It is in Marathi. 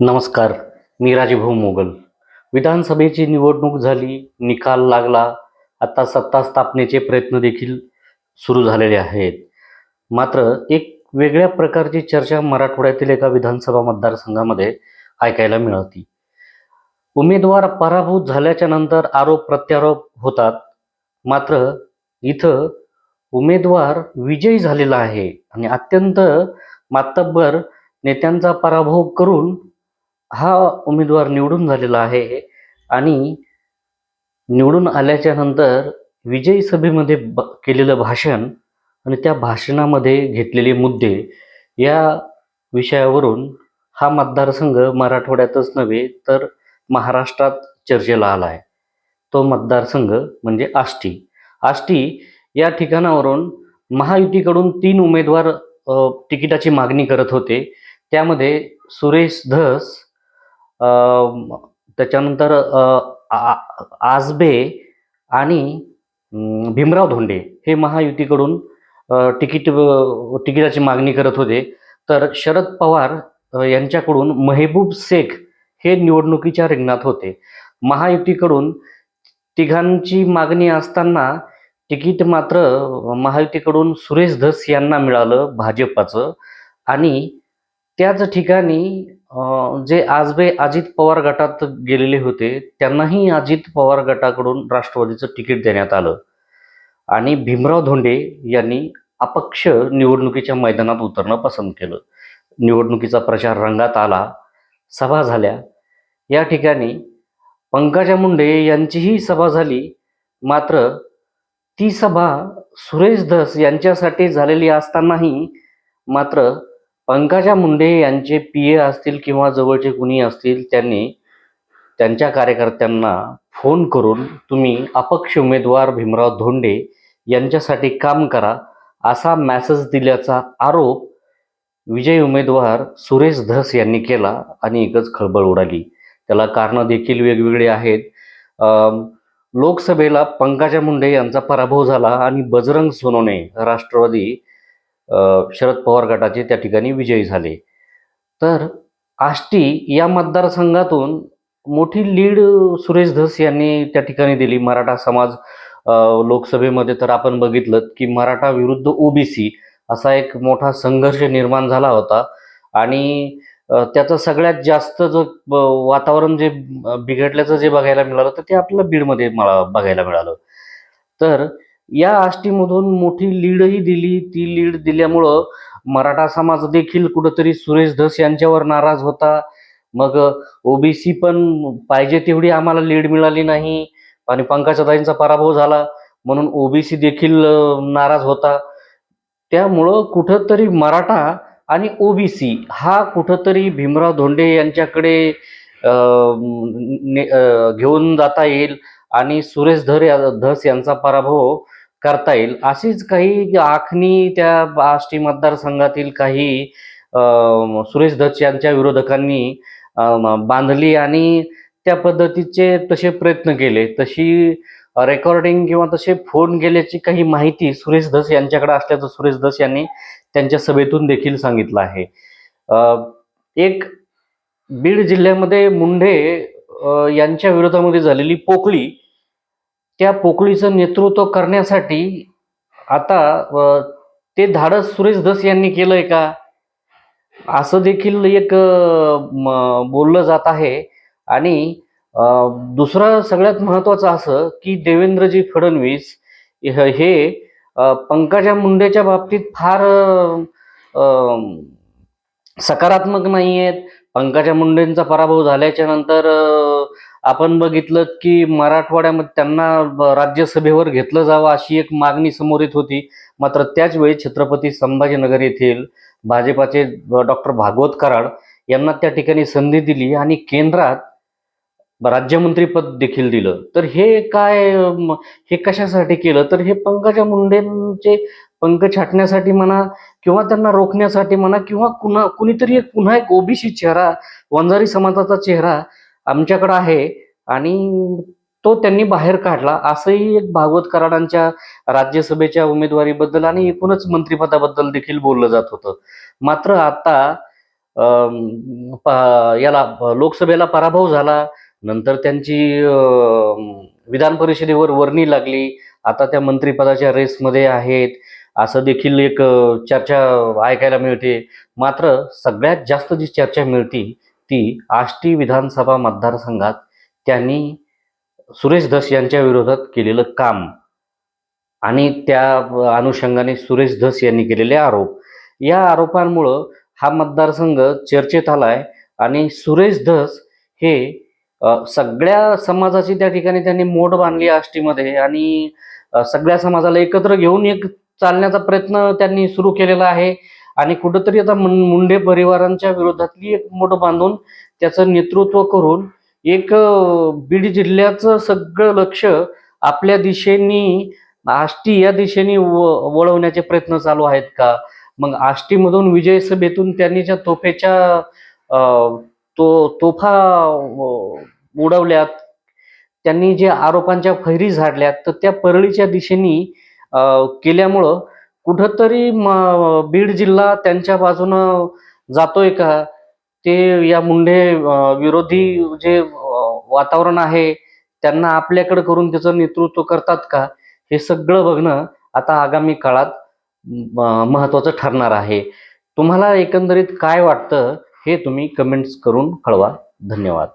नमस्कार मी राजीभाऊ मोगल. विधानसभेची निवडणूक झाली निकाल लागला आता सत्ता स्थापनेचे प्रयत्न देखील सुरू झालेले आहेत. मात्र एक वेगळ्या प्रकारची चर्चा मराठवाड्यातील एका विधानसभा मतदारसंघामध्ये ऐकायला मिळाली उमेदवार पराभूत झाल्याच्यानंतर आरोप प्रत्यारोप होतात. मात्र इथं उमेदवार विजयी झालेला आहे आणि अत्यंत मातब्बर नेत्यांचा पराभव करून हा उमेदवार निवडून झालेला आहे आणि निवडून आल्याच्यानंतर विजयी सभेमध्ये ब केलेलं भाषण आणि त्या भाषणामध्ये घेतलेले मुद्दे या विषयावरून हा मतदारसंघ मराठवाड्यातच नव्हे तर महाराष्ट्रात चर्चेला आला आहे तो मतदारसंघ म्हणजे आष्टी. आष्टी या ठिकाणावरून महायुतीकडून तीन उमेदवार तिकिटाची मागणी करत होते. त्यामध्ये सुरेश धस त्याच्यानंतर आ- आजबे आणि भीमराव धोंडे हे महायुतीकडून तिकीट तिकिटाची मागणी करत होते. तर शरद पवार यांच्याकडून मेहबूब शेख हे निवडणुकीच्या रिंगणात होते. महायुतीकडून तिघांची मागणी असताना तिकीट मात्र महायुतीकडून सुरेश धस यांना मिळालं भाजपाचं. आणि त्याच ठिकाणी जे आजबे अजित पवार गटात गेलेले होते त्यांनाही अजित पवार गटाकडून राष्ट्रवादीचं तिकीट देण्यात आलं. आणि भीमराव धोंडे यांनी अपक्ष निवडणुकीच्या मैदानात उतरणं पसंत केलं. निवडणुकीचा प्रचार रंगात आला सभा झाल्या. या ठिकाणी पंकजा मुंडे यांचीही सभा झाली. मात्र ती सभा सुरेश धस यांच्यासाठी झालेली असतानाही मात्र पंकजा मुंडे यांचे पी ए असतील किंवा जवळचे कुणी असतील त्यांनी त्यांच्या कार्यकर्त्यांना फोन करून तुम्ही अपक्ष उमेदवार भीमराव धोंडे यांच्यासाठी काम करा असा मॅसेज दिल्याचा आरोप विजयी उमेदवार सुरेश धस यांनी केला आणि एकच खळबळ उडाली. त्याला कारणं देखील वेगवेगळी आहेत. लोकसभेला पंकजा मुंडे यांचा पराभव झाला आणि बजरंग सोनवणे राष्ट्रवादी शरद पवार गटाचे त्या ठिकाणी विजयी झाले. तर आष्टी या मतदारसंघातून मोठी लीड सुरेश धस यांनी त्या ठिकाणी दिली. मराठा समाज लोकसभेमध्ये तर आपण बघितलं की मराठा विरुद्ध ओबीसी असा एक मोठा संघर्ष निर्माण झाला होता. आणि त्याचं सगळ्यात जास्त जो वातावरण जे बिघडल्याचं जे बघायला मिळालं तर ते आपल्याला बीडमध्ये मला बघायला मिळालं. तर या आष्टीमधून मोठी लीडही दिली. ती लीड दिल्यामुळं मराठा समाज देखील कुठंतरी सुरेश धस यांच्यावर नाराज होता. मग ओबीसी पण पाहिजे तेवढी आम्हाला लीड मिळाली नाही आणि पंकजाताईंचा पराभव झाला. म्हणून ओबीसी देखील नाराज होता. त्यामुळं कुठंतरी मराठा आणि ओबीसी हा कुठंतरी भीमराव धोंडे यांच्याकडे ने- घेऊन जाता येईल. आणि सुरेश धर या- धस यांचा पराभव करता येईल. अशीच काही आखणी त्या आष्टी मतदारसंघातील काही सुरेश धस यांच्या विरोधकांनी बांधली आणि त्या पद्धतीचे तसे प्रयत्न केले. तशी रेकॉर्डिंग किंवा तसे फोन गेल्याची काही माहिती सुरेश धस यांच्याकडे असल्याचं सुरेश धस यांनी त्यांच्या सभेतून देखील सांगितलं आहे. एक बीड जिल्ह्यामध्ये मुंढे यांच्या विरोधामध्ये झालेली पोकळी त्या पोकळीचं नेतृत्व करण्यासाठी आता ते धाडस सुरेश धस यांनी केलंय का? असं देखील एक बोललं जात आहे. आणि दुसरं सगळ्यात महत्त्वाचं असं की देवेंद्रजी फडणवीस हे पंकजा मुंडेच्या बाबतीत फार सकारात्मक नाही आहेत पंकजा मुंडेंचा पराभव झाल्याच्यानंतर आपण बघितलं की मराठवाड्यामध्ये त्यांना राज्यसभेवर घेतलं जावं अशी एक मागणी समोर येत होती. मात्र त्याच वेळी छत्रपती संभाजीनगर येथील भाजपाचे डॉक्टर भागवत कराड यांना त्या ठिकाणी संधी दिली आणि केंद्रात राज्यमंत्रीपद देखील दिलं. तर हे काय हे कशासाठी केलं? तर हे पंकजा मुंडेंचे पंख छाटण्यासाठी म्हणा किंवा त्यांना रोखण्यासाठी म्हणा किंवा कुणा कुणीतरी एक पुन्हा एक ओबीसी चेहरा वंजारी समाजाचा चेहरा आमच्याकडं आहे आणि तो त्यांनी बाहेर काढला. असंही एक भागवत कराडांच्या राज्यसभेच्या उमेदवारीबद्दल आणि एकूणच मंत्रिपदाबद्दल देखील बोललं जात होतं. मात्र आता प- याला लोकसभेला पराभव झाला. नंतर त्यांची विधान परिषदेवर वर्णी लागली. आता त्या मंत्रिपदाच्या रेसमध्ये आहेत. असं देखील एक चर्चा ऐकायला मिळते. मात्र सगळ्यात जास्त जी चर्चा मिळते ती आष्टी विधानसभा मतदारसंघात त्यांनी सुरेश धस यांच्या विरोधात केलेलं काम आणि त्या अनुषंगाने सुरेश धस यांनी केलेले आरोप. या आरोपांमुळं हा मतदारसंघ चर्चेत आलाय आणि सुरेश धस हे सगळ्या समाजाची त्या ठिकाणी त्यांनी मोड बांधली आष्टीमध्ये आणि सगळ्या समाजाला एकत्र घेऊन एक चालण्याचा प्रयत्न त्यांनी सुरू केलेला आहे. आणि कुठंतरी आता मुंडे परिवारांच्या विरोधातली एक मोठं बांधून त्याचं नेतृत्व करून एक बीड जिल्ह्याचं सगळं लक्ष आपल्या दिशेनी आष्टी या दिशेने व- वळवण्याचे प्रयत्न चालू आहेत का? मग आष्टीमधून विजय सभेतून त्यांनी ज्या तोफेच्या अ, तो तोफा उडवल्यात त्यांनी जे आरोपांच्या फैरी झाडल्यात तर त्या परळीच्या दिशेने केल्यामुळं कुठंतरी म- बीड जिल्हा त्यांच्या बाजूनं जातोय का? ते या मुंडे विरोधी जे वातावरण आहे त्यांना आपल्याकडे करून त्याचं नेतृत्व करतात का? हे सगळं बघणं आता आगामी काळात म- महत्त्वाचं ठरणार आहे. तुम्हाला एकंदरीत काय वाटतं हे तुम्ही कमेंट्स करून कळवा. धन्यवाद.